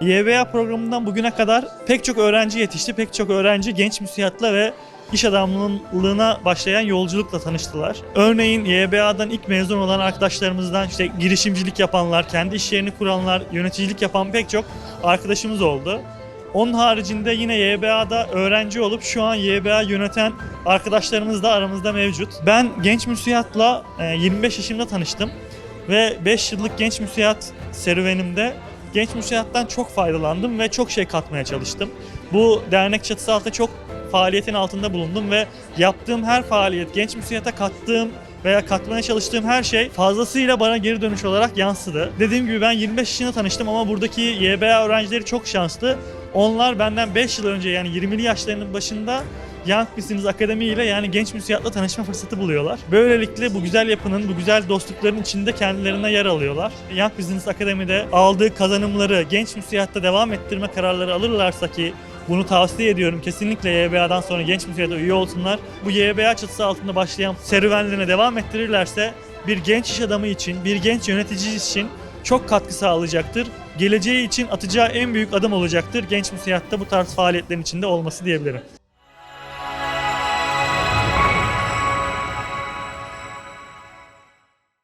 YBA programından bugüne kadar pek çok öğrenci yetişti. Pek çok öğrenci genç müsihatla ve iş adamlığına başlayan yolculukla tanıştılar. Örneğin YBA'dan ilk mezun olan arkadaşlarımızdan işte girişimcilik yapanlar, kendi iş yerini kuranlar, yöneticilik yapan pek çok arkadaşımız oldu. Onun haricinde yine YBA'da öğrenci olup şu an YBA yöneten arkadaşlarımız da aramızda mevcut. Ben genç müsihatla e, 25 yaşımda tanıştım ve 5 yıllık genç müsihat serüvenimde genç müsihattan çok faydalandım ve çok şey katmaya çalıştım. Bu dernek çatısı altında çok faaliyetin altında bulundum ve yaptığım her faaliyet, genç müsihata kattığım veya katmaya çalıştığım her şey fazlasıyla bana geri dönüş olarak yansıdı. Dediğim gibi ben 25 yaşında tanıştım ama buradaki YBA öğrencileri çok şanslı. Onlar benden 5 yıl önce yani 20'li yaşlarının başında Young Business Akademi ile yani genç müsihatla tanışma fırsatı buluyorlar. Böylelikle bu güzel yapının, bu güzel dostlukların içinde kendilerine yer alıyorlar. Young Business Akademi'de aldığı kazanımları genç müsihatta devam ettirme kararları alırlarsa ki bunu tavsiye ediyorum. Kesinlikle YBA'dan sonra genç müsiyata üye olsunlar. Bu YBA çatısı altında başlayan serüvenlerine devam ettirirlerse bir genç iş adamı için, bir genç yönetici için çok katkı sağlayacaktır. Geleceği için atacağı en büyük adım olacaktır. Genç müsiyatta bu tarz faaliyetlerin içinde olması diyebilirim.